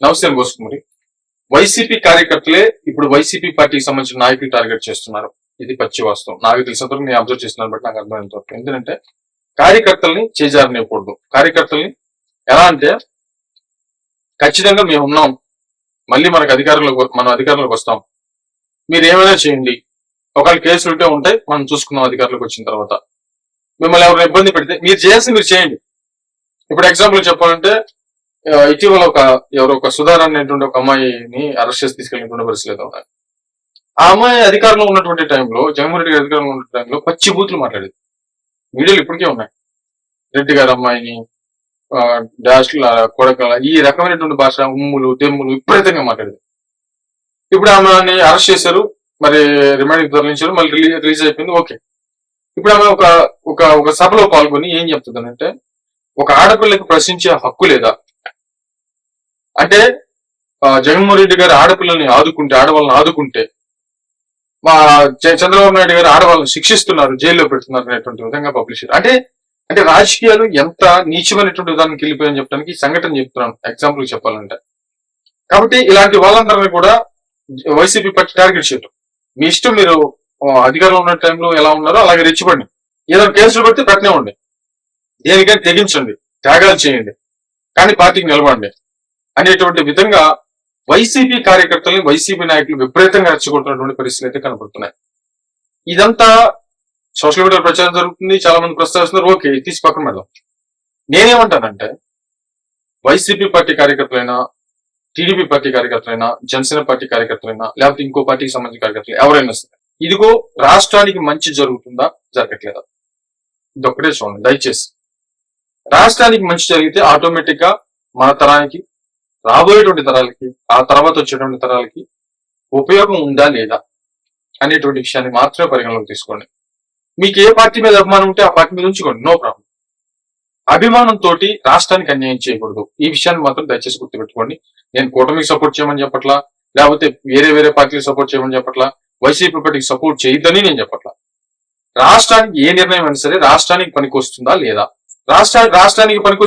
నమస్తే గోసుకుమరి వైసీపీ కార్యకర్తలే ఇప్పుడు వైసీపీ పార్టీకి సంబంధించిన నాయకులు టార్గెట్ చేస్తున్నారు. ఇది పచ్చి వాస్తవం. నాకు తెలిసినంతవరకు నేను అబ్జర్వ్ చేస్తున్నాను బట్టి నాకు అర్థమైనంత వరకు. ఎందుకంటే కార్యకర్తల్ని చేజారనివ్వకూడదు. కార్యకర్తల్ని ఎలా అంటే ఖచ్చితంగా మేము ఉన్నాం. మళ్ళీ మనకు అధికారంలోకి మనం అధికారంలోకి వస్తాం. మీరు ఏమైనా చేయండి. ఒకవేళ కేసులు ఉంటే ఉంటాయి మనం చూసుకున్నాం అధికారులకు వచ్చిన తర్వాత. మిమ్మల్ని ఎవరైనా ఇబ్బంది పెడితే మీరు చేయాల్సి మీరు చేయండి. ఇప్పుడు ఎగ్జాంపుల్ చెప్పాలంటే ఇటీవల ఒక ఎవరో ఒక సుధారణ అనేటువంటి ఒక అమ్మాయిని అరెస్ట్ చేసి తీసుకెళ్ళినటువంటి పరిస్థితి ఉన్నాయి ఆ అమ్మాయి అధికారంలో ఉన్నటువంటి టైంలో జగన్మోహన్ రెడ్డి అధికారంలో ఉన్న టైంలో పచ్చి బూతులు మాట్లాడేది. వీడియోలు ఇప్పటికే ఉన్నాయి. రెడ్డి గారి అమ్మాయిని డాష్ల కొడకల ఈ రకమైనటువంటి భాష ఉమ్ములు తెమ్ములు విపరీతంగా మాట్లాడేది. ఇప్పుడు ఆమెని అరెస్ట్ చేశారు మరి రిమాండ్ తరలించారు మళ్ళీ రిలీజ్ రిలీజ్ అయిపోయింది ఓకే. ఇప్పుడు ఆమె ఒక ఒక ఒక సభలో పాల్గొని ఏం చెప్తుందనంటే ఒక ఆడపిల్లకి ప్రశ్నించే హక్కు లేదా? అంటే జగన్మోహన్ రెడ్డి గారు ఆడపిల్లల్ని ఆదుకుంటే ఆడవాళ్ళని ఆదుకుంటే మా చ- చంద్రబాబు నాయుడు గారు ఆడవాళ్ళని శిక్షిస్తున్నారు జైల్లో పెడుతున్నారు అనేటువంటి విధంగా పబ్లిష్ అంటే అంటే రాజకీయాలు ఎంత నీచమైనటువంటి విధానానికి వెళ్ళిపోయాయని చెప్పడానికి సంఘటన చెప్తున్నాను. ఎగ్జాంపుల్ చెప్పాలంటే. కాబట్టి ఇలాంటి వాళ్ళందరినీ కూడా వైసీపీ పట్టి టార్గెట్ చేయటం. మీ ఇష్టం మీరు అధికారంలో ఉన్న టైంలో ఎలా ఉన్నారో అలాగే రెచ్చిపండి. ఏదైనా కేసులు పెడితే పెట్టనే ఉండి దేనికైనా తెగించండి. త్యాగాలు చేయండి. కానీ పార్టీకి నిలబడండి. అనేటువంటి విధంగా వైసీపీ కార్యకర్తలను వైసీపీ నాయకులు విపరీతంగా రెచ్చగొట్టినటువంటి పరిస్థితులు అయితే కనబడుతున్నాయి. ఇదంతా సోషల్ మీడియా ప్రచారం జరుగుతుంది చాలా మంది ప్రస్తావిస్తున్నారు. ఓకే తీసి పక్కన పెడదాం. నేనేమంటానంటే వైసీపీ పార్టీ కార్యకర్తలైనా టీడీపీ పార్టీ కార్యకర్తలైనా జనసేన పార్టీ కార్యకర్తలైనా లేకపోతే ఇంకో పార్టీకి సంబంధించిన కార్యకర్తలు ఎవరైనా సరే ఇదిగో రాష్ట్రానికి మంచి జరుగుతుందా జరగట్లేదా? ఇదొక్కటే చూడండి దయచేసి రాష్ట్రానికి మంచి జరిగితే ఆటోమేటిక్గా మన తరానికి రాబోయేటువంటి తరాలకి ఆ తర్వాత వచ్చేటువంటి తరాలకి ఉపయోగం ఉందా లేదా అనేటువంటి విషయాన్ని మాత్రమే పరిగణలోకి తీసుకోండి. మీకు ఏ పార్టీ మీద అభిమానం ఉంటే ఆ పార్టీ మీద ఉంచుకోండి. No problem. అభిమానం తోటి రాష్ట్రానికి అన్యాయం చేయకూడదు. ఈ విషయాన్ని మాత్రం దయచేసి గుర్తుపెట్టుకోండి. నేను కూటమికి సపోర్ట్ చేయమని చెప్పట్లా లేకపోతే వేరే వేరే పార్టీకి సపోర్ట్ చేయమని చెప్పట్లా వైసీపీ పార్టీకి సపోర్ట్ చేయొద్దని నేను చెప్పట్లా. రాష్ట్రానికి ఏ నిర్ణయం అయినా సరే రాష్ట్రానికి పనికి వస్తుందా లేదా? రాష్ట్ర రాష్ట్రానికి పనికి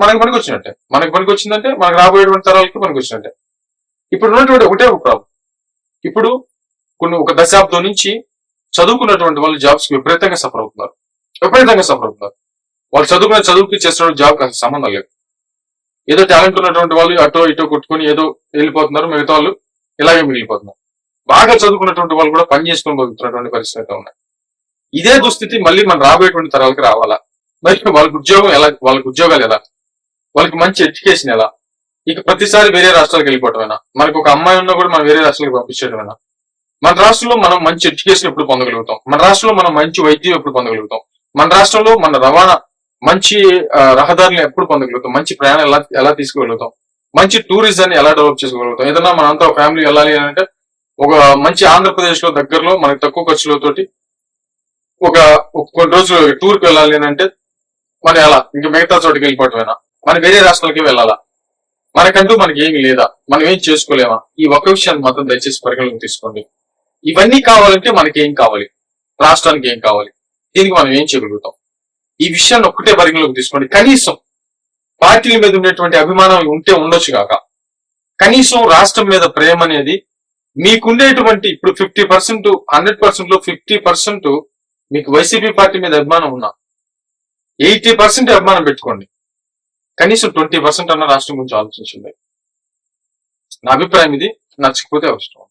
మనకి పనికి వచ్చినట్టే మనకి పనికి వచ్చిందంటే మనకు రాబోయేటువంటి తరాలకి పనికి వచ్చినట్టే ఇప్పుడు ఉన్నటువంటి ఒకటే ఒక ప్రాబ్లం ఇప్పుడు కొన్ని ఒక దశాబ్దం నుంచి చదువుకున్నటువంటి వాళ్ళు జాబ్స్కి విపరీతంగా సఫర్ అవుతున్నారు. విపరీతంగా సఫర్ అవుతున్నారు. వాళ్ళు చదువుకున్న చదువుకి చేస్తున్న జాబ్ అసలు సంబంధం లేదు. ఏదో టాలెంట్ ఉన్నటువంటి వాళ్ళు అటో ఇటో కొట్టుకొని ఏదో వెళ్ళిపోతున్నారు మిగతా వాళ్ళు ఇలాగే మిగిలిపోతున్నారు. బాగా చదువుకున్నటువంటి వాళ్ళు కూడా పని చేసుకొని బతుకుతున్నటువంటి పరిస్థితి అయితే ఉన్నాయి. ఇదే దుస్థితి మళ్ళీ మన రాబోయేటువంటి తరాలకు రావాలా? మరి వాళ్ళకి ఉద్యోగం ఎలా? వాళ్ళకి ఉద్యోగాలు ఎలా? వాళ్ళకి మంచి ఎడ్యుకేషన్ ఎలా? ఇక ప్రతిసారి వేరే రాష్ట్రాలకు వెళ్ళిపోవటమేనా మనకు ఒక అమ్మాయి ఉన్నా కూడా మనం వేరే రాష్ట్రాలకు పంపించడమేనా మన రాష్ట్రంలో మనం మంచి ఎడ్యుకేషన్ ఎప్పుడు పొందగలుగుతాం? మన రాష్ట్రంలో మనం మంచి వైద్యం ఎప్పుడు పొందగలుగుతాం? మన రాష్ట్రంలో మన రవాణా మంచి రహదారిని రహదారులను ఎప్పుడు పొందగలుగుతాం? మంచి ప్రయాణం ఎలా ఎలా తీసుకువెళ్తాం మంచి టూరిజాన్ని ఎలా డెవలప్ చేసుకోగలుగుతాం? ఏదన్నా మనంతా ఫ్యామిలీ వెళ్ళాలి అని అంటే ఒక మంచి ఆంధ్రప్రదేశ్లో దగ్గరలో మనకి తక్కువ ఖర్చులతోటి ఒక కొన్ని రోజులు టూర్కి వెళ్ళాలి అని అంటే మరి అలా ఇంక మిగతా చోటుకి వెళ్ళిపోవటమేనా? మరి వేరే రాష్ట్రాలకి వెళ్ళాలా? మనకంటూ మనకి ఏమి లేదా? మనం ఏం చేసుకోలేమా? ఈ ఒక్క విషయాన్ని మాత్రం దయచేసి పరిగణలోకి తీసుకోండి. ఇవన్నీ కావాలంటే మనకి ఏం కావాలి? రాష్ట్రానికి ఏం కావాలి? దీనికి మనం ఏం చేయగలుగుతాం? ఈ విషయాన్ని ఒక్కటే పరిగణలోకి తీసుకోండి. కనీసం పార్టీల మీద ఉండేటువంటి అభిమానం ఉంటే ఉండొచ్చు కాక కనీసం రాష్ట్రం మీద ప్రేమ అనేది మీకుండేటువంటి ఇప్పుడు ఫిఫ్టీ పర్సెంట్ హండ్రెడ్ పర్సెంట్లో ఫిఫ్టీ పర్సెంట్ మీకు వైసీపీ పార్టీ మీద అభిమానం ఉన్నా ఎయిటీ పర్సెంట్ అభిమానం పెట్టుకోండి. కనీసం ట్వంటీ పర్సెంట్ అన్న రాష్ట్రం గురించి ఆలోచించండి నా అభిప్రాయం ఇది నచ్చకపోతే అవసరం.